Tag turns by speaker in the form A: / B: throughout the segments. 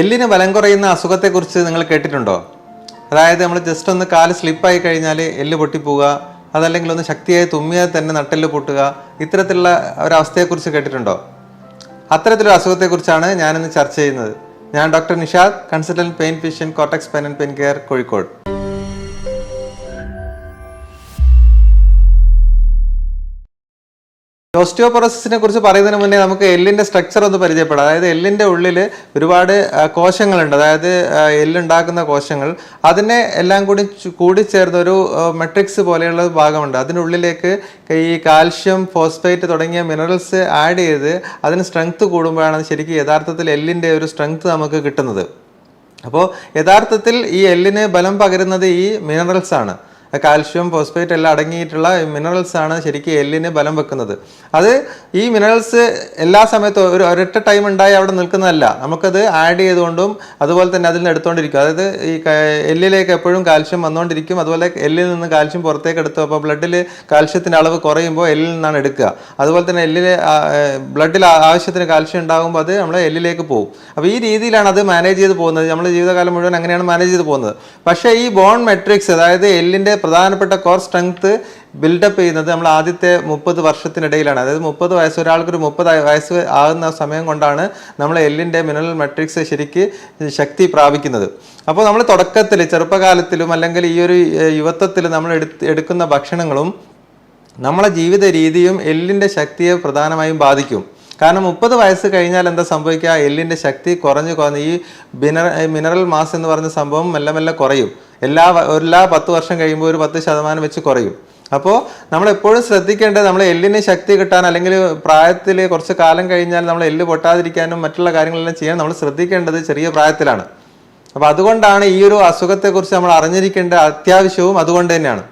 A: എല്ലിന് ബലം കുറയുന്ന അസുഖത്തെക്കുറിച്ച് നിങ്ങൾ കേട്ടിട്ടുണ്ടോ അതായത് നമ്മൾ ജസ്റ്റ് ഒന്ന് കാല് സ്ലിപ്പായി കഴിഞ്ഞാൽ എല്ല് പൊട്ടിപ്പോവുക അതല്ലെങ്കിൽ ഒന്ന് ശക്തിയായി തുമ്മിയാൽ തന്നെ നട്ടെല്ല് പൊട്ടുക ഇത്തരത്തിലുള്ള ഒരവസ്ഥയെക്കുറിച്ച് കേട്ടിട്ടുണ്ടോ അത്തരത്തിലൊരു അസുഖത്തെക്കുറിച്ചാണ് ഞാനിന്ന് ചർച്ച ചെയ്യുന്നത് ഞാൻ doctor Nishad consultant pain physician cortex pen and pain care Kozhikode ഓസ്റ്റിയോപൊറോസിനെ കുറിച്ച് പറയുന്നതിന് മുന്നേ നമുക്ക് എല്ലിന്റെ സ്ട്രക്ചർ ഒന്ന് പരിചയപ്പെടാം അതായത് എല്ലിന്റെ ഉള്ളിൽ ഒരുപാട് കോശങ്ങളുണ്ട് അതായത് എല്ലുണ്ടാക്കുന്ന കോശങ്ങൾ അതിനെ എല്ലാം കൂടി കൂടി ചേർന്ന ഒരു മെട്രിക്സ് പോലെയുള്ള ഭാഗമുണ്ട് അതിൻ്റെ ഉള്ളിലേക്ക് ഈ കാൽഷ്യം ഫോസ്ഫേറ്റ് തുടങ്ങിയ മിനറൽസ് ആഡ് ചെയ്ത് അതിന് സ്ട്രെങ്ത് കൂടുമ്പോഴാണ് ശരിക്കും യഥാർത്ഥത്തിൽ എല്ലിന്റെ ഒരു സ്ട്രെങ്ത് നമുക്ക് കിട്ടുന്നത് അപ്പോൾ യഥാർത്ഥത്തിൽ ഈ എല്ലിന് ബലം പകരുന്നത് ഈ മിനറൽസ് ആണ് കാൽഷ്യം ഫോസ്ഫേറ്റ് എല്ലാം അടങ്ങിയിട്ടുള്ള മിനറൽസ് ആണ് ശരിക്കും എല്ലിന് ബലം വെക്കുന്നത് അത് ഈ മിനറൽസ് എല്ലാ സമയത്തും ഒരു ഒരൊറ്റ ടൈം ഉണ്ടായി അവിടെ നിൽക്കുന്നതല്ല നമുക്കത് ആഡ് ചെയ്തുകൊണ്ടും അതുപോലെ തന്നെ അതിൽ നിന്ന് എടുത്തുകൊണ്ടിരിക്കും അതായത് ഈ എല്ലിലേക്ക് എപ്പോഴും കാൽഷ്യം വന്നുകൊണ്ടിരിക്കും അതുപോലെ എല്ലിൽ നിന്ന് കാൽഷ്യം പുറത്തേക്ക് എടുത്തു അപ്പോൾ ബ്ലഡിൽ കാൽഷ്യത്തിൻ്റെ അളവ് കുറയുമ്പോൾ എല്ലിൽ നിന്നാണ് എടുക്കുക അതുപോലെ തന്നെ എല്ലിലെ ബ്ലഡിൽ ആവശ്യത്തിന് കാൽഷ്യം ഉണ്ടാകുമ്പോൾ അത് നമ്മൾ എല്ലിലേക്ക് പോകും അപ്പോൾ ഈ രീതിയിലാണ് അത് മാനേജ് ചെയ്ത് പോകുന്നത് നമ്മൾ ജീവിതകാലം മുഴുവൻ അങ്ങനെയാണ് മാനേജ് ചെയ്ത് പോകുന്നത് പക്ഷേ ഈ ബോൺ മെട്രിക്സ് അതായത് എല്ലിൻ്റെ പ്രധാനപ്പെട്ട കോർ സ്ട്രെങ്ത് ബിൽഡപ്പ് ചെയ്യുന്നത് നമ്മൾ ആദ്യത്തെ മുപ്പത് വർഷത്തിനിടയിലാണ് അതായത് മുപ്പത് വയസ്സ് ഒരാൾക്കൊരു മുപ്പത് വയസ്സ് ആകുന്ന സമയം കൊണ്ടാണ് നമ്മൾ എല്ലിൻ്റെ മിനറൽ മെട്രിക്സ് ശരിക്ക് ശക്തി പ്രാപിക്കുന്നത് അപ്പോൾ നമ്മൾ തുടക്കത്തിൽ ചെറുപ്പകാലത്തിലും അല്ലെങ്കിൽ ഈ ഒരു യുവത്വത്തിൽ നമ്മൾ എടുക്കുന്ന ഭക്ഷണങ്ങളും നമ്മളെ ജീവിത രീതിയും എല്ലിൻ്റെ ശക്തിയെ പ്രധാനമായും ബാധിക്കും കാരണം മുപ്പത് വയസ്സ് കഴിഞ്ഞാൽ എന്താ സംഭവിക്കുക എല്ലിൻ്റെ ശക്തി കുറഞ്ഞു കുറഞ്ഞ് ഈ മിനറൽ മാസ് എന്ന് പറഞ്ഞ സംഭവം മെല്ലെ മെല്ലെ കുറയും എല്ലാ എല്ലാ പത്ത് വർഷം കഴിയുമ്പോൾ ഒരു പത്ത് ശതമാനം വെച്ച് കുറയും അപ്പോൾ നമ്മൾ എപ്പോഴും ശ്രദ്ധിക്കേണ്ടത് നമ്മൾ എല്ലിന് ശക്തി കിട്ടാൻ അല്ലെങ്കിൽ പ്രായത്തിൽ കുറച്ച് കാലം കഴിഞ്ഞാൽ നമ്മൾ എല്ല് പൊട്ടാതിരിക്കാനും മറ്റുള്ള കാര്യങ്ങളെല്ലാം ചെയ്യാൻ നമ്മൾ ശ്രദ്ധിക്കേണ്ടത് ചെറിയ പ്രായത്തിലാണ് അപ്പോൾ അതുകൊണ്ടാണ് ഈ ഒരു അസുഖത്തെക്കുറിച്ച് നമ്മൾ അറിഞ്ഞിരിക്കേണ്ട അത്യാവശ്യവും അതുകൊണ്ട് തന്നെയാണ്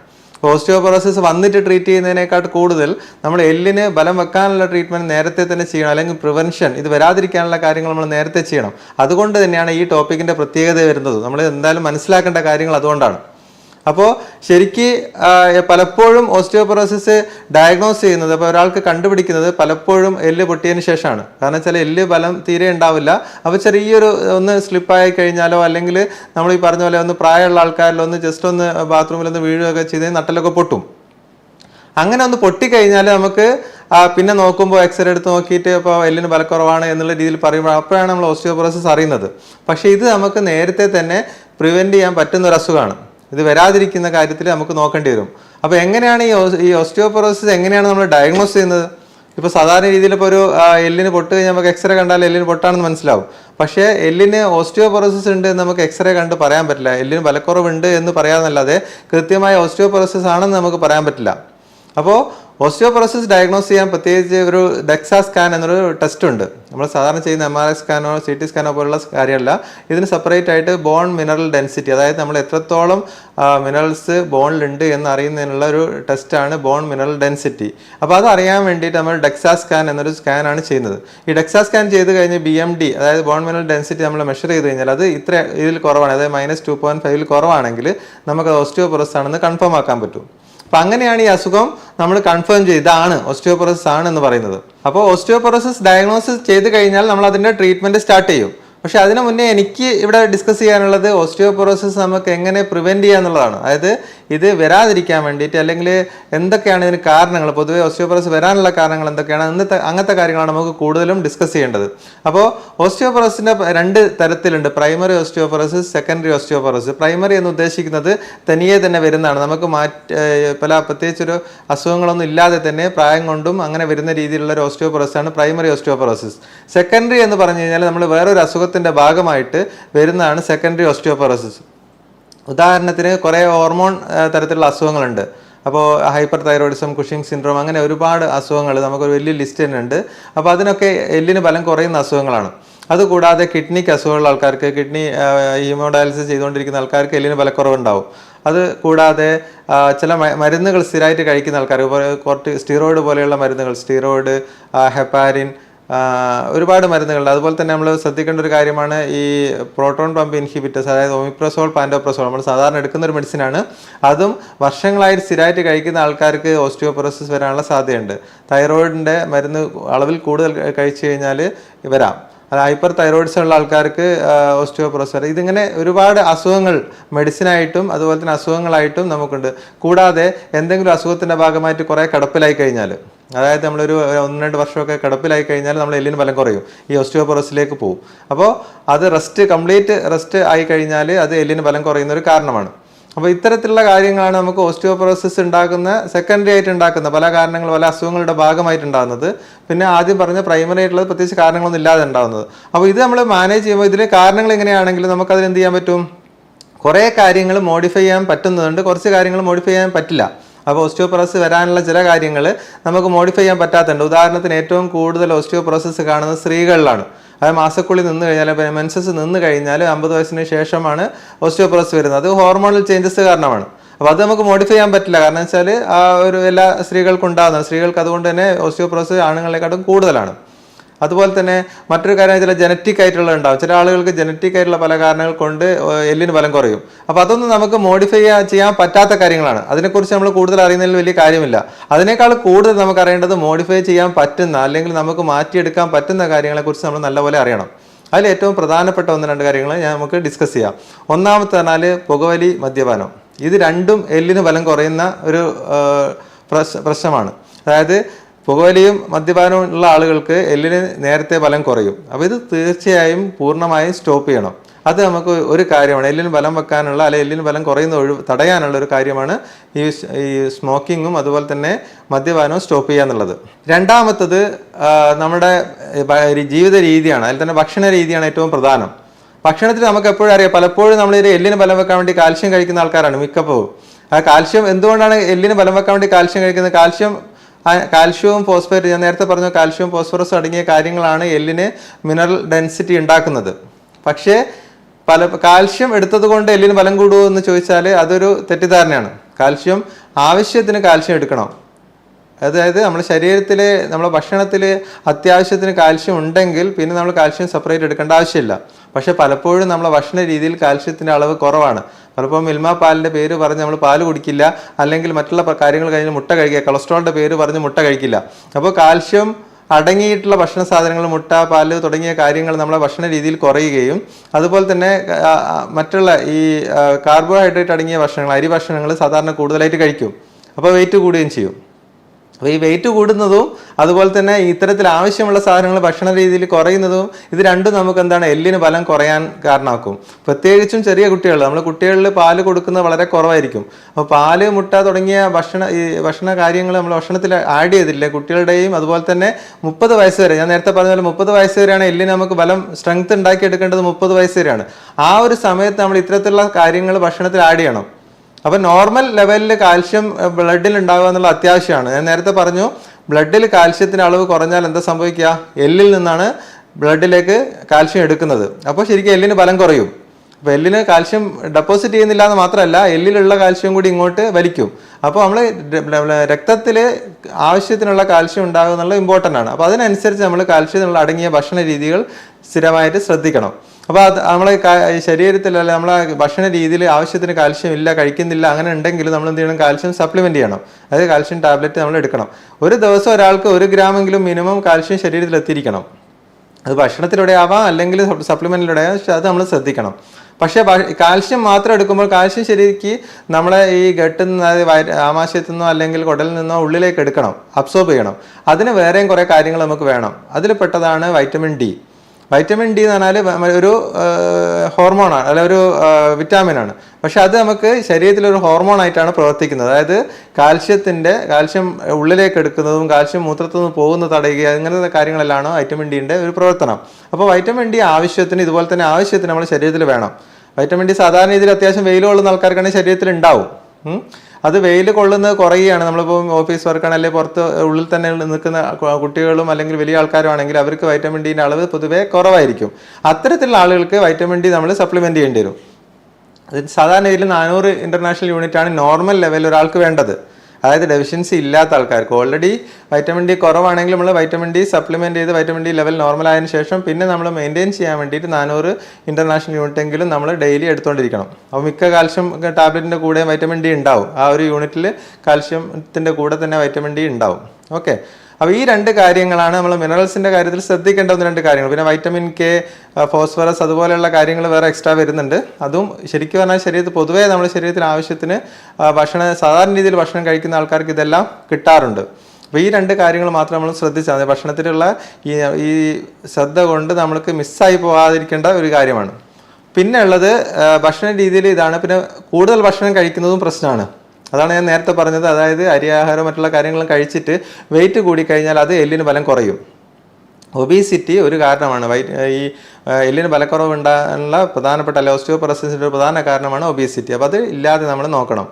A: ഓസ്റ്റിയോപറോസിസ് വന്നിട്ട് ട്രീറ്റ് ചെയ്യുന്നതിനേക്കാൾ കൂടുതൽ നമ്മൾ എല്ലിന് ബലം വെക്കാനുള്ള ട്രീറ്റ്മെൻറ്റ് നേരത്തെ തന്നെ ചെയ്യണം അല്ലെങ്കിൽ പ്രിവെൻഷൻ ഇത് വരാതിരിക്കാനുള്ള കാര്യങ്ങൾ നമ്മൾ നേരത്തെ ചെയ്യണം അതുകൊണ്ട് തന്നെയാണ് ഈ ടോപ്പിക്കിൻ്റെ പ്രത്യേകത വരുന്നത് നമ്മൾ എന്തായാലും മനസ്സിലാക്കേണ്ട കാര്യങ്ങൾ അതുകൊണ്ടാണ് അപ്പോൾ ശരിക്ക് പലപ്പോഴും ഓസ്റ്റിയോപൊറോസിസ് ഡയഗ്നോസ് ചെയ്യുന്നത് അപ്പോൾ ഒരാൾക്ക് കണ്ടുപിടിക്കുന്നത് പലപ്പോഴും എല്ല് പൊട്ടിയതിന് ശേഷമാണ് കാരണം വെച്ചാൽ എല്ല് ബലം തീരെ ഉണ്ടാവില്ല അപ്പോൾ ചെറിയൊരു ഒന്ന് സ്ലിപ്പായി കഴിഞ്ഞാലോ അല്ലെങ്കിൽ നമ്മൾ ഈ പറഞ്ഞ പോലെ ഒന്ന് പ്രായമുള്ള ആൾക്കാരിലോ ഒന്ന് ജസ്റ്റ് ഒന്ന് ബാത്റൂമിലൊന്ന് വീഴുകയൊക്കെ ചെയ്ത് നട്ടലൊക്കെ പൊട്ടും അങ്ങനെ ഒന്ന് പൊട്ടിക്കഴിഞ്ഞാൽ നമുക്ക് പിന്നെ നോക്കുമ്പോൾ എക്സ്റേ എടുത്ത് നോക്കിയിട്ട് ഇപ്പോൾ എല്ലിന് ബലക്കുറവാണ് എന്നുള്ള രീതിയിൽ പറയുമ്പോൾ അപ്പോഴാണ് നമ്മൾ ഓസ്റ്റിയോപൊറോസിസ് അറിയുന്നത് പക്ഷേ ഇത് നമുക്ക് നേരത്തെ തന്നെ പ്രിവെൻറ്റ് ചെയ്യാൻ പറ്റുന്ന ഒരു അസുഖമാണ് ഇത് വരാതിരിക്കുന്ന കാര്യത്തിൽ നമുക്ക് നോക്കേണ്ടി വരും അപ്പോൾ എങ്ങനെയാണ് ഈ ഈ ഓസ്റ്റിയോപൊറോസിസ് എങ്ങനെയാണ് നമ്മൾ ഡയഗ്നോസ് ചെയ്യുന്നത് ഇപ്പോൾ സാധാരണ രീതിയിൽ ഇപ്പോൾ ഒരു എല്ലിന് പൊട്ട് കഴിഞ്ഞാൽ നമുക്ക് എക്സ്റേ കണ്ടാൽ എല്ലിന് പൊട്ടാണെന്ന് മനസ്സിലാവും പക്ഷേ എല്ലിന് ഓസ്റ്റിയോപൊറോസിസ് ഉണ്ട് എന്ന് നമുക്ക് എക്സ്റേ കണ്ട് പറയാൻ പറ്റില്ല എല്ലിന് ബലക്കുറവുണ്ട് എന്ന് പറയാമെന്നല്ലാതെ കൃത്യമായ ഓസ്റ്റിയോപൊറോസിസ് ആണെന്ന് നമുക്ക് പറയാൻ പറ്റില്ല അപ്പോൾ ഓസ്റ്റിയോപൊറോസിസ് ഡയഗ്നോസ് ചെയ്യാൻ പ്രത്യേകിച്ച് ഒരു ഡെക്സാ സ്കാൻ എന്നൊരു ടെസ്റ്റ് ഉണ്ട് നമ്മൾ സാധാരണ ചെയ്യുന്ന എം ആർ ഐ സ്കാനോ സി ടി സ്കാനോ പോലുള്ള കാര്യമല്ല ഇതിന് സെപ്പറേറ്റ് ആയിട്ട് ബോൺ മിനറൽ ഡെൻസിറ്റി അതായത് നമ്മൾ എത്രത്തോളം മിനറൽസ് ബോണിലുണ്ട് എന്ന് അറിയുന്നതിനുള്ള ഒരു ടെസ്റ്റാണ് ബോൺ മിനറൽ ഡെൻസിറ്റി അപ്പോൾ അത് അറിയാൻ വേണ്ടിയിട്ട് നമ്മൾ ഡെക്സാ സ്കാൻ എന്നൊരു സ്കാനാണ് ചെയ്യുന്നത് ഈ ഡെക്സാ സ്കാൻ ചെയ്ത് കഴിഞ്ഞ് ബി എം ഡി അതായത് ബോൺ മിനറൽ ഡെൻസിറ്റി നമ്മൾ മെഷർ ചെയ്ത് കഴിഞ്ഞാൽ അത് ഇത്ര ഇതിൽ കുറവാണ് അതായത് മൈനസ് ടു പോയിൻറ്റ് ഫൈവിൽ കുറവാണെങ്കിൽ നമുക്ക് ഓസ്റ്റിയോപൊറോസ് ആണെന്ന് കൺഫേം ആക്കാൻ പറ്റും അപ്പൊ അങ്ങനെയാണ് ഈ അസുഖം നമ്മൾ കൺഫേം ചെയ്ത് ഇതാണ് ഓസ്റ്റിയോപൊറോസിസ് ആണ് എന്ന് പറയുന്നത് അപ്പോൾ ഓസ്റ്റിയോപൊറോസിസ് ഡയഗ്നോസിസ് ചെയ്ത് കഴിഞ്ഞാൽ നമ്മൾ അതിന്റെ ട്രീറ്റ്മെന്റ് സ്റ്റാർട്ട് ചെയ്യും പക്ഷെ അതിനു മുന്നേ എനിക്ക് ഇവിടെ ഡിസ്കസ് ചെയ്യാനുള്ളത് ഓസ്റ്റിയോപൊറോസിസ് നമുക്ക് എങ്ങനെ പ്രിവെൻറ്റ് ചെയ്യുക എന്നുള്ളതാണ് അതായത് ഇത് വരാതിരിക്കാൻ വേണ്ടിയിട്ട് അല്ലെങ്കിൽ എന്തൊക്കെയാണ് ഇതിന് കാരണങ്ങൾ പൊതുവെ ഓസ്റ്റിയോപൊറോസ് വരാനുള്ള കാരണങ്ങൾ എന്തൊക്കെയാണ് അന്നത്തെ അങ്ങനത്തെ കാര്യങ്ങളാണ് നമുക്ക് കൂടുതലും ഡിസ്കസ് ചെയ്യേണ്ടത് അപ്പോൾ ഓസ്റ്റിയോപൊറോസിൻ്റെ രണ്ട് തരത്തിലുണ്ട് primary osteoporosis secondary osteoporosis primary എന്ന് ഉദ്ദേശിക്കുന്നത് തനിയെ തന്നെ വരുന്നതാണ് നമുക്ക് മാറ്റ പല പ്രത്യേകിച്ചൊരു അസുഖങ്ങളൊന്നും ഇല്ലാതെ തന്നെ പ്രായം കൊണ്ടും അങ്ങനെ വരുന്ന രീതിയിലുള്ള ഒരു ഓസ്റ്റിയോപൊറോസിസ് ആണ് പ്രൈമറി ഓസ്റ്റിയോപൊറോസിസ് സെക്കൻഡറി എന്ന് പറഞ്ഞു കഴിഞ്ഞാൽ നമ്മൾ വേറൊരു അസുഖം പ്രയോഗത്തിൻ്റെ ഭാഗമായിട്ട് വരുന്നതാണ് സെക്കൻഡറി ഓസ്റ്റിയോപൊറോസിസ് ഉദാഹരണത്തിന് കുറേ ഹോർമോൺ തരത്തിലുള്ള അസുഖങ്ങളുണ്ട് അപ്പോൾ ഹൈപ്പർ തൈറോയിഡിസം കുഷിങ് സിൻഡ്രോം അങ്ങനെ ഒരുപാട് അസുഖങ്ങൾ നമുക്കൊരു വലിയ ലിസ്റ്റ് തന്നെ ഉണ്ട് അപ്പോൾ അതിനൊക്കെ എല്ലിന് ബലം കുറയുന്ന അസുഖങ്ങളാണ് അതുകൂടാതെ കിഡ്നിക്ക് അസുഖമുള്ള ആൾക്കാർക്ക് കിഡ്നി ഹീമോഡയാലിസിസ് ചെയ്തുകൊണ്ടിരിക്കുന്ന ആൾക്കാർക്ക് എല്ലിന് ബലക്കുറവുണ്ടാവും അത് കൂടാതെ ചില മരുന്നുകൾ സ്ഥിരമായിട്ട് കഴിക്കുന്ന ആൾക്കാർ കുറച്ച് സ്റ്റീറോയിഡ് പോലെയുള്ള മരുന്നുകൾ സ്റ്റീറോയിഡ് ഹെപ്പാരിൻ ഒരുപാട് മരുന്നുകളുണ്ട് അതുപോലെ തന്നെ നമ്മൾ ശ്രദ്ധിക്കേണ്ട ഒരു കാര്യമാണ് ഈ പ്രോട്ടോൺ പമ്പ് ഇൻഹിബിറ്റേഴ്സ് അതായത് ഒമിപ്രസോൾ പാൻഡോപ്രസോൾ നമ്മൾ സാധാരണ എടുക്കുന്ന ഒരു മെഡിസിനാണ് അതും വർഷങ്ങളായിട്ട് സ്ഥിരമായിട്ട് കഴിക്കുന്ന ആൾക്കാർക്ക് ഓസ്റ്റിയോപൊറോസിസ് വരാനുള്ള സാധ്യതയുണ്ട് തൈറോയിഡിൻ്റെ മരുന്ന് അളവിൽ കൂടുതൽ കഴിച്ചു കഴിഞ്ഞാൽ വരാം അത് ഹൈപ്പർ തൈറോയിഡ്സ് ഉള്ള ആൾക്കാർക്ക് വരാം ഇതിങ്ങനെ ഒരുപാട് അസുഖങ്ങൾ മെഡിസിനായിട്ടും അതുപോലെ തന്നെ അസുഖങ്ങളായിട്ടും നമുക്കുണ്ട് കൂടാതെ എന്തെങ്കിലും അസുഖത്തിൻ്റെ ഭാഗമായിട്ട് കുറേ കിടപ്പിലായി കഴിഞ്ഞാൽ അതായത് നമ്മളൊരു ഒന്ന് രണ്ട് വർഷമൊക്കെ കിടപ്പിലായി കഴിഞ്ഞാൽ നമ്മൾ എല്ലിന് ബലം കുറയും ഈ ഓസ്റ്റിയോപൊറോസിലേക്ക് പോകും അപ്പോൾ അത് റെസ്റ്റ് കംപ്ലീറ്റ് റെസ്റ്റ് ആയി കഴിഞ്ഞാൽ അത് എല്ലിന് ബലം കുറയുന്ന ഒരു കാരണമാണ് അപ്പോൾ ഇത്തരത്തിലുള്ള കാര്യങ്ങളാണ് നമുക്ക് ഓസ്റ്റിയോപൊറോസിസ് ഉണ്ടാക്കുന്ന സെക്കൻഡറി ആയിട്ട് ഉണ്ടാക്കുന്ന പല കാരണങ്ങൾ പല അസുഖങ്ങളുടെ ഭാഗമായിട്ടുണ്ടാകുന്നത് പിന്നെ ആദ്യം പറഞ്ഞ പ്രൈമറി ആയിട്ടുള്ളത് പ്രത്യേകിച്ച് കാരണങ്ങളൊന്നും ഇല്ലാതെ ഉണ്ടാകുന്നത് അപ്പോൾ ഇത് നമ്മൾ മാനേജ് ചെയ്യുമ്പോൾ ഇതിലെ കാരണങ്ങൾ എങ്ങനെയാണെങ്കിലും നമുക്ക് എന്ത് ചെയ്യാൻ പറ്റും കുറേ കാര്യങ്ങൾ മോഡിഫൈ ചെയ്യാൻ പറ്റുന്നതുണ്ട് കുറച്ച് കാര്യങ്ങൾ മോഡിഫൈ ചെയ്യാൻ പറ്റില്ല അപ്പോൾ ഓസ്റ്റിയോപ്രോസസ് വരാനുള്ള ചില കാര്യങ്ങൾ നമുക്ക് മോഡിഫൈ ചെയ്യാൻ പറ്റാത്തുണ്ട് ഉദാഹരണത്തിന് ഏറ്റവും കൂടുതൽ ഓസ്റ്റിയോപ്രോസസ് കാണുന്നത് സ്ത്രീകളിലാണ് അതായത് മാസക്കുള്ളി നിന്ന് കഴിഞ്ഞാൽ മെൻസസ് നിന്ന് കഴിഞ്ഞാൽ അമ്പത് വയസ്സിന് ശേഷമാണ് ഓസ്റ്റിയോപ്രോസസ് വരുന്നത് അത് ഹോർമോണൽ ചേഞ്ചസ് കാരണമാണ് അപ്പോൾ അത് നമുക്ക് മോഡിഫൈ ചെയ്യാൻ പറ്റില്ല കാരണം വെച്ചാൽ ആ ഒരു എല്ലാ സ്ത്രീകൾക്കും ഉണ്ടാകുന്നത് സ്ത്രീകൾക്ക് അതുകൊണ്ട് തന്നെ ഓസ്റ്റിയോപ്രോസസ് ആണുങ്ങളെക്കാട്ടും കൂടുതലാണ് അതുപോലെ തന്നെ മറ്റൊരു കാര്യം ചില ജനറ്റിക് ആയിട്ടുള്ള ഉണ്ടാവും ചില ആളുകൾക്ക് ജനറ്റിക് ആയിട്ടുള്ള പല കാരണങ്ങൾ കൊണ്ട് എല്ലിന് ബലം കുറയും അപ്പോൾ അതൊന്നും നമുക്ക് മോഡിഫൈ ചെയ്യാൻ പറ്റാത്ത കാര്യങ്ങളാണ് അതിനെക്കുറിച്ച് നമ്മൾ കൂടുതൽ അറിയുന്നതിൽ വലിയ കാര്യമില്ല അതിനേക്കാൾ കൂടുതൽ നമുക്ക് അറിയേണ്ടത് മോഡിഫൈ ചെയ്യാൻ പറ്റുന്ന അല്ലെങ്കിൽ നമുക്ക് മാറ്റിയെടുക്കാൻ പറ്റുന്ന കാര്യങ്ങളെക്കുറിച്ച് നമ്മൾ നല്ലപോലെ അറിയണം അതിൽ ഏറ്റവും പ്രധാനപ്പെട്ട ഒന്ന് രണ്ട് കാര്യങ്ങൾ ഞാൻ നമുക്ക് ഡിസ്കസ് ചെയ്യാം ഒന്നാമത്തെ പറഞ്ഞാൽ പുകവലി മദ്യപാനം ഇത് രണ്ടും എല്ലിന് ബലം കുറയുന്ന ഒരു പ്രശ്നമാണ് അതായത് പുകവലിയും മദ്യപാനവും ഉള്ള ആളുകൾക്ക് എല്ലിന് നേരത്തെ ബലം കുറയും അപ്പോൾ ഇത് തീർച്ചയായും പൂർണ്ണമായും സ്റ്റോപ്പ് ചെയ്യണം അത് നമുക്ക് ഒരു കാര്യമാണ് എല്ലിന് ബലം വെക്കാനുള്ള അല്ലെങ്കിൽ എല്ലിന് ബലം കുറയുന്ന ഒഴിവ് തടയാനുള്ള ഒരു കാര്യമാണ് ഈ ഈ സ്മോക്കിങ്ങും അതുപോലെ തന്നെ മദ്യപാനവും സ്റ്റോപ്പ് ചെയ്യുക എന്നുള്ളത് രണ്ടാമത്തത് നമ്മുടെ ജീവിത രീതിയാണ് അതിൽ തന്നെ ഭക്ഷണ രീതിയാണ് ഏറ്റവും പ്രധാനം ഭക്ഷണത്തിൽ നമുക്ക് എപ്പോഴും അറിയാം പലപ്പോഴും നമ്മൾ ഇതിൽ എല്ലിന് ബലം വെക്കാൻ വേണ്ടി കാൽഷ്യം കഴിക്കുന്ന ആൾക്കാരാണ് മിക്കപ്പോഴും ആ കാൽഷ്യം എന്തുകൊണ്ടാണ് എല്ലിന് ബലം വെക്കാൻ വേണ്ടി കാൽഷ്യം കഴിക്കുന്നത് കാൽഷ്യം കാൽഷ്യവും ഫോസ്ഫേറ്റ് ഞാൻ നേരത്തെ പറഞ്ഞു കാൽഷ്യവും ഫോസ്ഫറസും അടങ്ങിയ കാര്യങ്ങളാണ് എല്ലിന് മിനറൽ ഡെൻസിറ്റി ഉണ്ടാക്കുന്നത് പക്ഷേ പല കാൽഷ്യം എടുത്തത് കൊണ്ട് എല്ലിന് ബലം കൂടുമോ എന്ന് ചോദിച്ചാൽ അതൊരു തെറ്റിദ്ധാരണയാണ് കാൽഷ്യം ആവശ്യത്തിന് കാൽഷ്യം എടുക്കണം അതായത് നമ്മുടെ ശരീരത്തിൽ നമ്മുടെ ഭക്ഷണത്തിൽ അത്യാവശ്യത്തിന് കാൽഷ്യം ഉണ്ടെങ്കിൽ പിന്നെ നമ്മൾ കാൽഷ്യം സെപ്പറേറ്റ് എടുക്കേണ്ട ആവശ്യമില്ല പക്ഷേ പലപ്പോഴും നമ്മുടെ ഭക്ഷണ രീതിയിൽ കാൽഷ്യത്തിൻ്റെ അളവ് കുറവാണ് പലപ്പോൾ മിൽമ പാലിൻ്റെ പേര് പറഞ്ഞ് നമ്മൾ പാല് കുടിക്കില്ല അല്ലെങ്കിൽ മറ്റുള്ള കാര്യങ്ങൾ കഴിഞ്ഞ് മുട്ട കഴിക്കുക കൊളസ്ട്രോളിൻ്റെ പേര് പറഞ്ഞ് മുട്ട കഴിക്കില്ല അപ്പോൾ കാൽഷ്യം അടങ്ങിയിട്ടുള്ള ഭക്ഷണ സാധനങ്ങൾ മുട്ട പാല് തുടങ്ങിയ കാര്യങ്ങൾ നമ്മളെ ഭക്ഷണ രീതിയിൽ കുറയുകയും അതുപോലെ തന്നെ മറ്റുള്ള ഈ കാർബോഹൈഡ്രേറ്റ് അടങ്ങിയ ഭക്ഷണങ്ങൾ അരി ഭക്ഷണങ്ങൾ സാധാരണ കൂടുതലായിട്ട് കഴിക്കും അപ്പോൾ വെയിറ്റ് കൂടുകയും ചെയ്യും അപ്പോൾ ഈ വെയിറ്റ് കൂടുന്നതും അതുപോലെ തന്നെ ഇത്തരത്തിൽ ആവശ്യമുള്ള സാധനങ്ങൾ ഭക്ഷണ രീതിയിൽ കുറയുന്നതും ഇത് രണ്ടും നമുക്ക് എന്താണ് എല്ലിന് ബലം കുറയാൻ കാരണമാക്കും പ്രത്യേകിച്ചും ചെറിയ കുട്ടികൾ നമ്മൾ കുട്ടികളിൽ പാല് കൊടുക്കുന്നത് വളരെ കുറവായിരിക്കും അപ്പോൾ പാല് മുട്ട തുടങ്ങിയ ഭക്ഷണ ഈ ഭക്ഷണ കാര്യങ്ങൾ നമ്മൾ ഭക്ഷണത്തിൽ ആഡ് ചെയ്തില്ല കുട്ടികളുടെയും അതുപോലെ തന്നെ മുപ്പത് വയസ്സ് വരെ ഞാൻ നേരത്തെ പറഞ്ഞ പോലെ മുപ്പത് വയസ്സ് വരെയാണ് എല്ലിന് നമുക്ക് ബലം സ്ട്രെങ്ത് എടുക്കേണ്ടത് മുപ്പത് വയസ്സ് വരെയാണ് ആ ഒരു സമയത്ത് നമ്മൾ ഇത്തരത്തിലുള്ള കാര്യങ്ങൾ ഭക്ഷണത്തിൽ ആഡ് ചെയ്യണം അപ്പോൾ നോർമൽ ലെവലിൽ കാൽഷ്യം ബ്ലഡിൽ ഉണ്ടാവുക എന്നുള്ള അത്യാവശ്യമാണ് ഞാൻ നേരത്തെ പറഞ്ഞു ബ്ലഡിൽ കാൽഷ്യത്തിന്റെ അളവ് കുറഞ്ഞാൽ എന്താ സംഭവിക്കുക എല്ലിൽ നിന്നാണ് ബ്ലഡിലേക്ക് കാൽഷ്യം എടുക്കുന്നത് അപ്പോൾ ശരിക്കും എല്ലിന് ബലം കുറയും അപ്പോൾ എല്ലിന് കാൽഷ്യം ഡെപ്പോസിറ്റ് ചെയ്യുന്നില്ല എന്ന് മാത്രമല്ല എല്ലിലുള്ള കാൽഷ്യം കൂടി ഇങ്ങോട്ട് വലിക്കും അപ്പോൾ നമ്മൾ രക്തത്തിൽ ആവശ്യത്തിനുള്ള കാൽഷ്യം ഉണ്ടാകുക എന്നുള്ളത് ഇമ്പോർട്ടൻ്റ് ആണ് അപ്പോൾ അതിനനുസരിച്ച് നമ്മൾ കാൽഷ്യത്തിനുള്ള അടങ്ങിയ ഭക്ഷണ രീതികൾ സ്ഥിരമായിട്ട് ശ്രദ്ധിക്കണം അപ്പോൾ അത് നമ്മളെ ശരീരത്തിൽ അല്ല നമ്മളെ ഭക്ഷണ രീതിയിൽ ആവശ്യത്തിന് കാൽഷ്യം ഇല്ല കഴിക്കുന്നില്ല അങ്ങനെ ഉണ്ടെങ്കിൽ നമ്മൾ എന്ത് ചെയ്യണം കാൽഷ്യം സപ്ലിമെൻ്റ് ചെയ്യണം അതായത് കാൽഷ്യം ടാബ്ലറ്റ് നമ്മൾ എടുക്കണം ഒരു ദിവസം ഒരാൾക്ക് ഒരു ഗ്രാമെങ്കിലും മിനിമം കാൽഷ്യം ശരീരത്തിൽ എത്തിയിരിക്കണം അത് ഭക്ഷണത്തിലൂടെ ആവാം അല്ലെങ്കിൽ സപ്ലിമെൻറ്റിലൂടെ പക്ഷേ അത് നമ്മൾ ശ്രദ്ധിക്കണം പക്ഷേ കാൽഷ്യം മാത്രം എടുക്കുമ്പോൾ കാൽഷ്യം ശരിക്ക് നമ്മളെ ഈ ഗട്ടിൽ നിന്ന് ആമാശയത്തിൽ നിന്നോ അല്ലെങ്കിൽ കുടലിൽ നിന്നോ ഉള്ളിലേക്ക് എടുക്കണം അബ്സോർബ് ചെയ്യണം അതിന് വേറെയും കുറേ കാര്യങ്ങൾ നമുക്ക് വേണം അതിൽ പെട്ടതാണ് വൈറ്റമിൻ ഡി വൈറ്റമിൻ ഡി എന്ന് പറഞ്ഞാൽ ഒരു ഹോർമോണാണ് അല്ല ഒരു വിറ്റാമിനാണ് പക്ഷെ അത് നമുക്ക് ശരീരത്തിൽ ഒരു ഹോർമോണായിട്ടാണ് പ്രവർത്തിക്കുന്നത് അതായത് കാൽഷ്യത്തിൻ്റെ കാൽഷ്യം ഉള്ളിലേക്ക് എടുക്കുന്നതും കാൽഷ്യം മൂത്രത്തിൽ നിന്ന് പോകുന്നത് തടയുക അങ്ങനത്തെ കാര്യങ്ങളെല്ലാം വൈറ്റമിൻ ഡിൻ്റെ ഒരു പ്രവർത്തനം അപ്പോൾ വൈറ്റമിൻ ഡി ആവശ്യത്തിന് ഇതുപോലെ തന്നെ ആവശ്യത്തിന് നമ്മുടെ ശരീരത്തിൽ വേണം വൈറ്റമിൻ ഡി സാധാരണ രീതിയിൽ അത്യാവശ്യം വെയിൽ കൊള്ളുന്ന ആൾക്കാർക്കാണെങ്കിൽ ശരീരത്തിൽ ഉണ്ടാവും അത് വെയിൽ കൊള്ളുന്നത് കുറയുകയാണ് നമ്മളിപ്പോൾ ഓഫീസ് വർക്കാണ് അല്ലെങ്കിൽ പുറത്ത് ഉള്ളിൽ തന്നെ നിൽക്കുന്ന കുട്ടികളും അല്ലെങ്കിൽ വലിയ ആൾക്കാരും ആണെങ്കിൽ അവർക്ക് വൈറ്റമിൻ ഡിൻ്റെ അളവ് പൊതുവേ കുറവായിരിക്കും അത്തരത്തിലുള്ള ആളുകൾക്ക് വൈറ്റമിൻ ഡി നമ്മൾ സപ്ലിമെൻ്റ് ചെയ്യേണ്ടി വരും സാധാരണ ഇതിൽ നാനൂറ് ഇൻ്റർനാഷണൽ യൂണിറ്റാണ് നോർമൽ ലെവലിൽ ഒരാൾക്ക് വേണ്ടത് അതായത് ഡെഫിഷ്യൻസി ഇല്ലാത്ത ആൾക്കാർക്ക് ഓൾറെഡി വൈറ്റമിൻ ഡി കുറവാണെങ്കിൽ നമ്മൾ വൈറ്റമിൻ ഡി സപ്ലിമെൻറ്റ് ചെയ്ത് വൈറ്റമിൻ ഡി ലെവൽ നോർമൽ ആയതിനു ശേഷം പിന്നെ നമ്മൾ മെയിൻറ്റെയിൻ ചെയ്യാൻ വേണ്ടിയിട്ട് നാനൂറ് ഇൻ്റർനാഷണൽ യൂണിറ്റ് എങ്കിലും നമ്മൾ ഡെയിലി എടുത്തുകൊണ്ടിരിക്കണം അപ്പോൾ മിക്ക കാൽഷ്യം ടാബ്ലറ്റിൻ്റെ കൂടെ വൈറ്റമിൻ ഡി ഉണ്ടാവും ആ ഒരു യൂണിറ്റിൽ കാൽഷ്യത്തിൻ്റെ കൂടെ തന്നെ വൈറ്റമിൻ ഡി ഉണ്ടാവും ഓക്കെ അപ്പോൾ ഈ രണ്ട് കാര്യങ്ങളാണ് നമ്മൾ മിനറൽസിൻ്റെ കാര്യത്തിൽ ശ്രദ്ധിക്കേണ്ട ഒന്ന് രണ്ട് കാര്യങ്ങൾ പിന്നെ വൈറ്റമിൻ കെ ഫോസ്ഫറസ് അതുപോലെയുള്ള കാര്യങ്ങൾ വേറെ എക്സ്ട്രാ വരുന്നുണ്ട് അതും ശരിക്കും പറഞ്ഞാൽ ശരീരത്തിൽ പൊതുവേ നമ്മുടെ ശരീരത്തിന് ആവശ്യത്തിന് ഭക്ഷണം സാധാരണ രീതിയിൽ ഭക്ഷണം കഴിക്കുന്ന ആൾക്കാർക്ക് ഇതെല്ലാം കിട്ടാറുണ്ട് അപ്പോൾ ഈ രണ്ട് കാര്യങ്ങൾ മാത്രം നമ്മൾ ശ്രദ്ധിച്ചാൽ മതി ഭക്ഷണത്തിലുള്ള ഈ ഈ ശ്രദ്ധ കൊണ്ട് നമ്മൾക്ക് മിസ്സായി പോകാതിരിക്കേണ്ട ഒരു കാര്യമാണ് പിന്നെ ഉള്ളത് ഭക്ഷണ രീതിയിൽ ഇതാണ് പിന്നെ കൂടുതൽ ഭക്ഷണം കഴിക്കുന്നതും പ്രശ്നമാണ് അതാണ് ഞാൻ നേരത്തെ പറഞ്ഞത് അതായത് അരി ആഹാരം മറ്റുള്ള കാര്യങ്ങളും കഴിച്ചിട്ട് വെയിറ്റ് കൂടിക്കഴിഞ്ഞാൽ അത് എല്ലിന് ബലം കുറയും ഒബീസിറ്റി ഒരു കാരണമാണ് വൈറ്റ് ഈ എല്ലിന് ബലക്കുറവ് ഉണ്ടാകാനുള്ള പ്രധാനപ്പെട്ട അല്ലെ ഒരു പ്രധാന കാരണമാണ് ഒബീസിറ്റി അപ്പോൾ അത് ഇല്ലാതെ നമ്മൾ നോക്കണം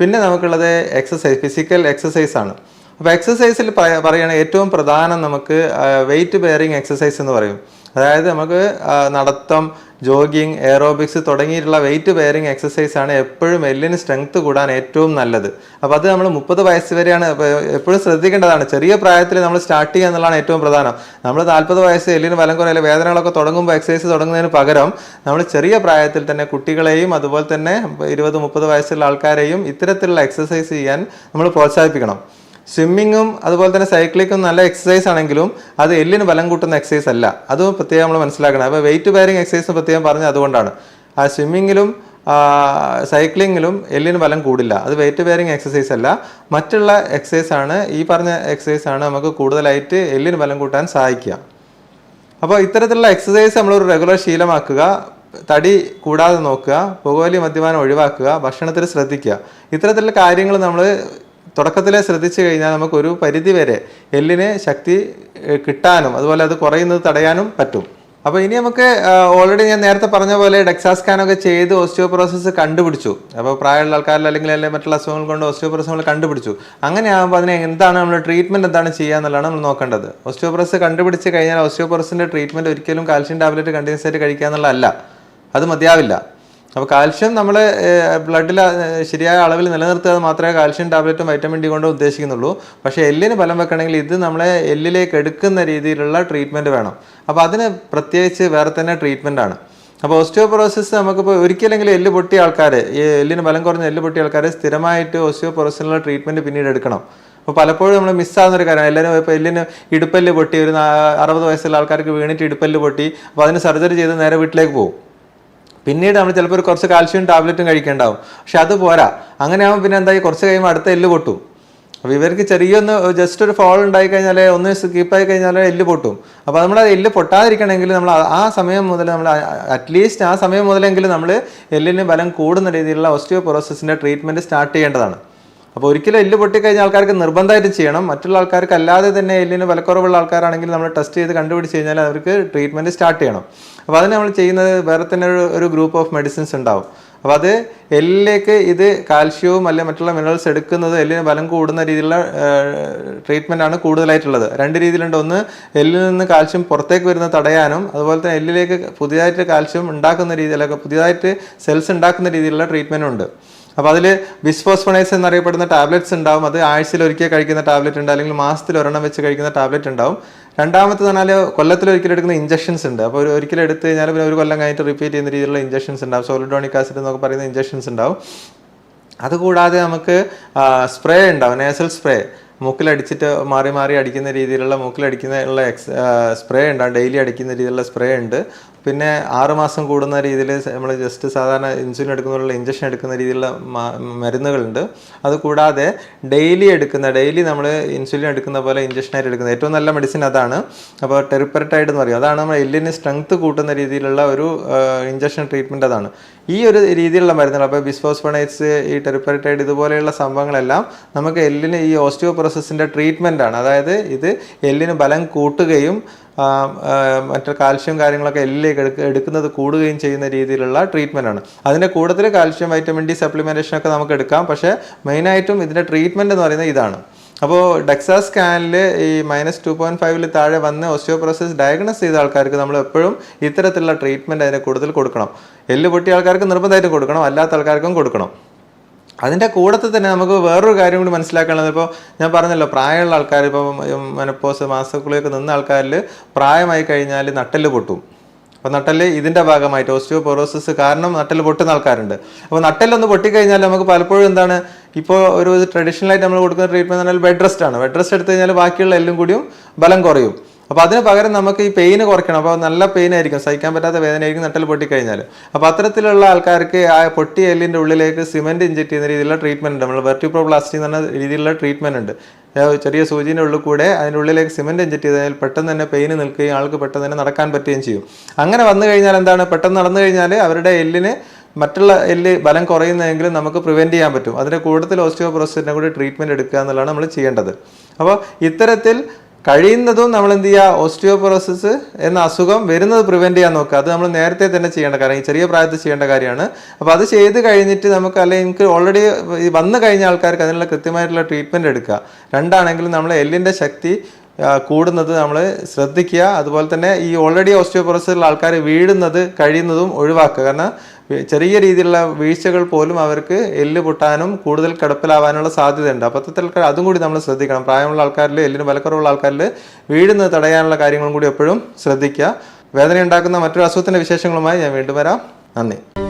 A: പിന്നെ നമുക്കുള്ളത് എക്സസൈസ് ഫിസിക്കൽ എക്സസൈസ് ആണ് അപ്പോൾ എക്സസൈസിൽ പറയുകയാണെങ്കിൽ ഏറ്റവും പ്രധാനം നമുക്ക് വെയിറ്റ് ബെയറിങ് എക്സസൈസ് എന്ന് പറയും അതായത് നമുക്ക് നടത്തം ജോഗിങ് എയറോബിക്സ് തുടങ്ങിയിട്ടുള്ള വെയിറ്റ് ബെയറിംഗ് എക്സസൈസ് ആണ് എപ്പോഴും എല്ലിന് സ്ട്രെങ്ത് കൂടാൻ ഏറ്റവും നല്ലത് അപ്പോൾ അത് നമ്മൾ മുപ്പത് വയസ്സ് വരെയാണ് എപ്പോഴും ശ്രദ്ധിക്കേണ്ടതാണ് ചെറിയ പ്രായത്തിൽ നമ്മൾ സ്റ്റാർട്ട് ചെയ്യുക എന്നുള്ളതാണ് ഏറ്റവും പ്രധാനം നമ്മൾ നാൽപ്പത് വയസ്സ് എല്ലിന് വലം കുറയില്ല വേദനകളൊക്കെ തുടങ്ങുമ്പോൾ എക്സസൈസ് തുടങ്ങുന്നതിന് പകരം നമ്മൾ ചെറിയ പ്രായത്തിൽ തന്നെ കുട്ടികളെയും അതുപോലെ തന്നെ ഇരുപത് മുപ്പത് വയസ്സുള്ള ആൾക്കാരെയും ഇത്തരത്തിലുള്ള എക്സസൈസ് ചെയ്യാൻ നമ്മൾ പ്രോത്സാഹിപ്പിക്കണം സ്വിമ്മിങ്ങും അതുപോലെ തന്നെ സൈക്ലിങ്ങും നല്ല എക്സസൈസ് ആണെങ്കിലും അത് എല്ലിന് ബലം കൂട്ടുന്ന എക്സസൈസ് അല്ല അത് പ്രത്യേകം നമ്മൾ മനസ്സിലാക്കണം അപ്പോൾ വെയിറ്റ് ബെയറിംഗ് എക്സസൈസ് പ്രത്യേകം പറഞ്ഞ് അതുകൊണ്ടാണ് ആ സ്വിമ്മിങ്ങിലും സൈക്ലിങ്ങിലും എല്ലിന് ബലം കൂടില്ല അത് വെയിറ്റ് ബെയറിംഗ് എക്സസൈസ് അല്ല മറ്റുള്ള എക്സസൈസ് ആണ് ഈ പറഞ്ഞ എക്സസൈസ് ആണ് നമുക്ക് കൂടുതലായിട്ട് എല്ലിന് ബലം കൂട്ടാൻ സഹായിക്കുക അപ്പോൾ ഇത്തരത്തിലുള്ള എക്സസൈസ് നമ്മളൊരു റെഗുലർ ശീലമാക്കുക തടി കൂടാതെ നോക്കുക പുകവലി മദ്യപാനം ഒഴിവാക്കുക ഭക്ഷണത്തിൽ ശ്രദ്ധിക്കുക ഇത്തരത്തിലുള്ള കാര്യങ്ങൾ നമ്മൾ തുടക്കത്തിലെ ശ്രദ്ധിച്ചു കഴിഞ്ഞാൽ നമുക്കൊരു പരിധിവരെ എല്ലിന് ശക്തി കിട്ടാനും അതുപോലെ അത് കുറയുന്നത് തടയാനും പറ്റും അപ്പോൾ ഇനി നമുക്ക് ഓൾറെഡി ഞാൻ നേരത്തെ പറഞ്ഞ പോലെ ഡെക്സാസ്കാനൊക്കെ ചെയ്ത് ഓസ്റ്റിയോപ്രോസസ് കണ്ടുപിടിച്ചു അപ്പോൾ പ്രായമുള്ള ആൾക്കാരിൽ അല്ലെങ്കിൽ അല്ലെങ്കിൽ മറ്റുള്ള അസുഖങ്ങൾ കൊണ്ട് ഓസ്റ്റിയോപ്രോസസ് നമ്മൾ കണ്ടുപിടിച്ചു അങ്ങനെയാകുമ്പോൾ അതിനെ എന്താണ് നമ്മൾ ട്രീറ്റ്മെൻറ്റ് എന്താണ് ചെയ്യുക എന്നുള്ളതാണ് നമ്മൾ നോക്കേണ്ടത് ഓസ്റ്റിയോപ്രോസസ് കണ്ടുപിടിച്ച് കഴിഞ്ഞാൽ ഓസ്റ്റിയോപ്രോസിൻ്റെ ട്രീറ്റ്മെൻറ്റ് ഒരിക്കലും കാൽഷ്യം ടാബ്ലറ്റ് കണ്ടിന്യൂസ് ആയിട്ട് കഴിക്കുക എന്നുള്ളതല്ല അത് മതിയാവില്ല അപ്പോൾ കാൽഷ്യം നമ്മൾ ബ്ലഡിൽ ശരിയായ അളവിൽ നിലനിർത്തുക മാത്രമേ കാൽഷ്യം ടാബ്ലറ്റും വൈറ്റമിൻ ഡി കൊണ്ട് ഉദ്ദേശിക്കുന്നുള്ളൂ പക്ഷേ എല്ലിന് ഫലം വെക്കണമെങ്കിൽ ഇത് നമ്മളെ എല്ലിലേക്ക് എടുക്കുന്ന രീതിയിലുള്ള ട്രീറ്റ്മെൻറ്റ് വേണം അപ്പോൾ അതിന് പ്രത്യേകിച്ച് വേറെ തന്നെ ആണ് അപ്പോൾ ഓസ്റ്റിയോപൊറോസിസ് നമുക്കിപ്പോൾ ഒരിക്കലെങ്കിലും എല്ല് പൊട്ടിയ ആൾക്കാർ ഈ എല്ലിന് ബലം കുറഞ്ഞ എല്ല് പൊട്ടിയ ആൾക്കാർ സ്ഥിരമായിട്ട് ഓസ്റ്റിയോപ്രോസിനുള്ള ട്രീറ്റ്മെൻറ്റ് പിന്നീട് എടുക്കണം അപ്പോൾ പലപ്പോഴും നമ്മൾ മിസ്സാകുന്ന ഒരു കാര്യമാണ് എല്ലാവരും ഇപ്പോൾ എല്ലിന് ഇടുപ്പല്ല് പൊട്ടി ഒരു അറുപത് വയസ്സുള്ള ആൾക്കാർക്ക് വീണിട്ട് ഇടുപ്പല്ല് പൊട്ടി അപ്പോൾ അതിന് സർജറി ചെയ്ത് നേരെ വീട്ടിലേക്ക് പോകും പിന്നീട് നമ്മൾ ചിലപ്പോൾ ഒരു കുറച്ച് കാൽഷ്യം ടാബ്ലറ്റും കഴിക്കേണ്ടാവും പക്ഷെ അത് പോരാ അങ്ങനെയാകുമ്പോൾ പിന്നെ എന്തായി കുറച്ച് കഴിയുമ്പോൾ അടുത്ത എല്ല് പൊട്ടും അപ്പോൾ ഇവർക്ക് ചെറിയൊന്ന് ജസ്റ്റ് ഒരു ഫോൾ ഉണ്ടായി കഴിഞ്ഞാൽ ഒന്ന് സ്കിപ്പായി കഴിഞ്ഞാൽ എല്ല് പൊട്ടും അപ്പോൾ നമ്മൾ ആ എല്ല് പൊട്ടാതിരിക്കണമെങ്കിൽ നമ്മൾ ആ സമയം മുതൽ നമ്മൾ അറ്റ്ലീസ്റ്റ് ആ സമയം മുതലെങ്കിലും നമ്മൾ എല്ലിന് ബലം കൂടുന്ന രീതിയിലുള്ള പ്രോസസ്സിൻ്റെ ട്രീറ്റ്മെൻറ്റ് സ്റ്റാർട്ട് ചെയ്യേണ്ടതാണ് അപ്പോൾ ഒരിക്കലും എല്ല് പൊട്ടിക്കഴിഞ്ഞാൽ ആൾക്കാർക്ക് നിർബന്ധമായിട്ട് ചെയ്യണം മറ്റുള്ള ആൾക്കാർക്ക് അല്ലാതെ തന്നെ എല്ലിന് വിലക്കുറവുള്ള ആൾക്കാരാണെങ്കിൽ നമ്മൾ ടെസ്റ്റ് ചെയ്ത് കണ്ടുപിടിച്ച് കഴിഞ്ഞാൽ അവർക്ക് ട്രീറ്റ്മെൻറ്റ് സ്റ്റാർട്ട് ചെയ്യണം അപ്പോൾ അതിന് നമ്മൾ ചെയ്യുന്നത് വേറെ തന്നെ ഒരു ഒരു ഗ്രൂപ്പ് ഓഫ് മെഡിസിൻസ് ഉണ്ടാവും അപ്പോൾ അത് എല്ലിലേക്ക് ഇത് കാൽഷ്യവും അല്ലെങ്കിൽ മറ്റുള്ള മിനറൽസ് എടുക്കുന്നത് എല്ലിന് ബലം കൂടുന്ന രീതിയിലുള്ള ട്രീറ്റ്മെന്റ് ആണ് കൂടുതലായിട്ടുള്ളത് രണ്ട് രീതിയിലുണ്ട് ഒന്ന് എല്ലിൽ നിന്ന് കാൽഷ്യം പുറത്തേക്ക് വരുന്ന തടയാനും അതുപോലെ തന്നെ എല്ലിലേക്ക് പുതിയതായിട്ട് കാൽഷ്യം ഉണ്ടാക്കുന്ന രീതിയിലൊക്കെ പുതിയതായിട്ട് സെൽസ് ഉണ്ടാക്കുന്ന രീതിയിലുള്ള ട്രീറ്റ്മെന്റ് ഉണ്ട് അപ്പോൾ അതിൽ ബിസ്ഫോസ്ഫണൈസ് എന്നറിയപ്പെടുന്ന ടാബ്ലറ്റ്സ് ഉണ്ടാവും അത് ആഴ്ചയിൽ ഒരിക്കൽ കഴിക്കുന്ന ടാബ്ലറ്റ് ഉണ്ട് അല്ലെങ്കിൽ മാസത്തിൽ ഒരെണ്ണം വെച്ച് കഴിക്കുന്ന ടാബ്ലറ്റ് ഉണ്ടാവും രണ്ടാമത്തെ പറഞ്ഞാൽ ഒരിക്കലും എടുക്കുന്ന ഇഞ്ചക്ഷൻസ് ഉണ്ട് അപ്പോൾ ഒരു ഒരിക്കലും എടുത്തു കഴിഞ്ഞാൽ പിന്നെ ഒരു കൊല്ലം കഴിഞ്ഞിട്ട് റിപ്പീറ്റ് ചെയ്യുന്ന രീതിയിലുള്ള ഇഞ്ചക്ഷൻസ് ഉണ്ടാവും സോളിഡോണിക് ആസിഡ് എന്നൊക്കെ പറയുന്ന ഇഞ്ചക്ഷൻസ് ഉണ്ടാവും അതുകൂടാതെ നമുക്ക് സ്പ്രേ ഉണ്ടാവും നേസൽ സ്പ്രേ മൂക്കിലടിച്ചിട്ട് മാറി മാറി അടിക്കുന്ന രീതിയിലുള്ള മൂക്കിലടിക്കുന്ന ഉള്ള എക്സ് സ്പ്രേ ഉണ്ടാവും ഡെയിലി അടിക്കുന്ന രീതിയിലുള്ള സ്പ്രേ ഉണ്ട് പിന്നെ ആറുമാസം കൂടുന്ന രീതിയിൽ നമ്മൾ ജസ്റ്റ് സാധാരണ ഇൻസുലിൻ എടുക്കുന്നതിലുള്ള ഇഞ്ചക്ഷൻ എടുക്കുന്ന രീതിയിലുള്ള മരുന്നുകളുണ്ട് അത് കൂടാതെ ഡെയിലി എടുക്കുന്ന ഡെയിലി നമ്മൾ ഇൻസുലിൻ എടുക്കുന്ന പോലെ ഇഞ്ചക്ഷനായിട്ട് എടുക്കുന്നത് ഏറ്റവും നല്ല മെഡിസിൻ അതാണ് അപ്പോൾ ടെറിപ്പററ്റൈഡ് എന്ന് പറയും അതാണ് നമ്മൾ എല്ലിന് സ്ട്രെങ്ത് കൂട്ടുന്ന രീതിയിലുള്ള ഒരു ഇഞ്ചക്ഷൻ ട്രീറ്റ്മെൻ്റ് അതാണ് ഈ ഒരു രീതിയിലുള്ള മരുന്നുകൾ അപ്പോൾ ബിസ്ഫോസ്ഫണൈറ്റ്സ് ഈ ടെറിപ്പററ്റൈഡ് ഇതുപോലെയുള്ള സംഭവങ്ങളെല്ലാം നമുക്ക് എല്ലിന് ഈ ഓസ്റ്റിയോപ്രോസസ്സിൻ്റെ ട്രീറ്റ്മെൻറ്റാണ് അതായത് ഇത് എല്ലിന് ബലം കൂട്ടുകയും മറ്റു കാൽഷ്യം കാര്യങ്ങളൊക്കെ എല്ലിലേക്ക് എടുക്കുക എടുക്കുന്നത് കൂടുകയും ചെയ്യുന്ന രീതിയിലുള്ള ട്രീറ്റ്മെൻ്റ് ആണ് അതിൻ്റെ കൂടുതൽ കാൽഷ്യം വൈറ്റമിൻ ഡി സപ്ലിമെൻറ്റേഷനൊക്കെ നമുക്ക് എടുക്കാം പക്ഷേ മെയിനായിട്ടും ഇതിൻ്റെ ട്രീറ്റ്മെൻറ്റ് എന്ന് പറയുന്നത് ഇതാണ് അപ്പോൾ ഡെക്സാ സ്കാനിൽ ഈ മൈനസ് ടു പോയിൻറ്റ് ഫൈവിൽ താഴെ വന്ന് ഓസ്റ്റിയോപ്രോസിസ് ഡയഗ്നോസ് ചെയ്ത ആൾക്കാർക്ക് നമ്മൾ എപ്പോഴും ഇത്തരത്തിലുള്ള ട്രീറ്റ്മെൻറ്റ് അതിന് കൂടുതൽ കൊടുക്കണം എല്ല് പൊട്ടിയ ആൾക്കാർക്ക് നിർബന്ധമായിട്ടും കൊടുക്കണം അല്ലാത്ത ആൾക്കാർക്കും കൊടുക്കണം അതിൻ്റെ കൂടത്തിൽ തന്നെ നമുക്ക് വേറൊരു കാര്യം കൂടി മനസ്സിലാക്കാനുള്ളത് ഇപ്പോൾ ഞാൻ പറഞ്ഞല്ലോ പ്രായമുള്ള ആൾക്കാർ ഇപ്പോൾ മനപ്പോസ് മാസക്കുളിയൊക്കെ നിന്ന ആൾക്കാരിൽ പ്രായമായി കഴിഞ്ഞാൽ നട്ടല് പൊട്ടും അപ്പോൾ നട്ടല് ഇതിൻ്റെ ഭാഗമായിട്ട് പൊറോസിസ് കാരണം നട്ടൽ പൊട്ടുന്ന ആൾക്കാരുണ്ട് അപ്പോൾ നട്ടലൊന്ന് പൊട്ടിക്കഴിഞ്ഞാൽ നമുക്ക് പലപ്പോഴും എന്താണ് ഇപ്പോൾ ഒരു ട്രഡീഷണലായിട്ട് നമ്മൾ കൊടുക്കുന്ന ട്രീറ്റ്മെൻറ്റ് പറഞ്ഞാൽ ബെഡ് റെസ്റ്റ് ആണ് ബെഡ് റെസ്റ്റ് എടുത്തു കഴിഞ്ഞാൽ ബാക്കിയുള്ള എല്ലും കൂടിയും ബലം കുറയും അപ്പോൾ അതിന് പകരം നമുക്ക് ഈ പെയിന് കുറയ്ക്കണം അപ്പോൾ നല്ല പെയിൻ ആയിരിക്കും സഹിക്കാൻ പറ്റാത്ത വേദന ആയിരിക്കും നട്ടൽ പൊട്ടിക്കഴിഞ്ഞാൽ അപ്പോൾ അത്തരത്തിലുള്ള ആൾക്കാർക്ക് ആ പൊട്ടി എല്ലിൻ്റെ ഉള്ളിലേക്ക് സിമെൻറ്റ് ഇഞ്ചക്ട് ചെയ്യുന്ന രീതിയിലുള്ള ട്രീറ്റ്മെൻറ്റ് ഉണ്ട് നമ്മൾ വെർട്ടിപ്രോപ്ലാസ്റ്റി എന്ന് പറഞ്ഞ രീതിയിലുള്ള ട്രീറ്റ്മെൻറ്റ് ഉണ്ട് ചെറിയ സൂചിൻ്റെ ഉള്ളിൽ കൂടെ അതിൻ്റെ ഉള്ളിലേക്ക് സിമെൻറ്റ് ഇഞ്ചക്ട് ചെയ്താൽ പെട്ടെന്ന് തന്നെ പെയിന് നിൽക്കുകയും ആൾക്ക് പെട്ടെന്ന് തന്നെ നടക്കാൻ പറ്റുകയും ചെയ്യും അങ്ങനെ വന്നു കഴിഞ്ഞാൽ എന്താണ് പെട്ടെന്ന് നടന്നു കഴിഞ്ഞാൽ അവരുടെ എല്ലിന് മറ്റുള്ള എല്ല് ബലം കുറയുന്നതെങ്കിലും നമുക്ക് പ്രിവെൻറ്റ് ചെയ്യാൻ പറ്റും അതിൻ്റെ കൂടുതൽ ഓസ്റ്റിയോപ്രോസിനെ കൂടി ട്രീറ്റ്മെൻറ്റ് എടുക്കുക എന്നുള്ളതാണ് നമ്മൾ ചെയ്യേണ്ടത് അപ്പോൾ ഇത്തരത്തിൽ കഴിയുന്നതും നമ്മൾ എന്ത് ചെയ്യുക ഓസ്റ്റിയോപൊറോസിസ് എന്ന അസുഖം വരുന്നത് പ്രിവെൻറ്റ് ചെയ്യാൻ നോക്കുക അത് നമ്മൾ നേരത്തെ തന്നെ ചെയ്യേണ്ട കാര്യം ഈ ചെറിയ പ്രായത്തിൽ ചെയ്യേണ്ട കാര്യമാണ് അപ്പോൾ അത് ചെയ്ത് കഴിഞ്ഞിട്ട് നമുക്ക് അല്ലെങ്കിൽ എനിക്ക് ഓൾറെഡി വന്നു കഴിഞ്ഞ ആൾക്കാർക്ക് അതിനുള്ള കൃത്യമായിട്ടുള്ള ട്രീറ്റ്മെൻ്റ് എടുക്കുക രണ്ടാണെങ്കിലും നമ്മൾ എല്ലിൻ്റെ ശക്തി കൂടുന്നത് നമ്മൾ ശ്രദ്ധിക്കുക അതുപോലെ തന്നെ ഈ ഓൾറെഡി ഓസ്റ്റിയോപൊറോസിലുള്ള ആൾക്കാർ വീഴുന്നത് കഴിയുന്നതും ഒഴിവാക്കുക കാരണം ചെറിയ രീതിയിലുള്ള വീഴ്ചകൾ പോലും അവർക്ക് എല്ല് പൊട്ടാനും കൂടുതൽ കിടപ്പിലാവാനുള്ള സാധ്യതയുണ്ട് അപ്പോൾ അതും കൂടി നമ്മൾ ശ്രദ്ധിക്കണം പ്രായമുള്ള ആൾക്കാരിൽ എല്ലിന് വിലക്കുറവുള്ള ആൾക്കാരിൽ വീഴുന്നത് തടയാനുള്ള കാര്യങ്ങളും കൂടി എപ്പോഴും ശ്രദ്ധിക്കുക വേദന ഉണ്ടാക്കുന്ന മറ്റൊരു അസുഖത്തിൻ്റെ വിശേഷങ്ങളുമായി ഞാൻ വീണ്ടും വരാം നന്ദി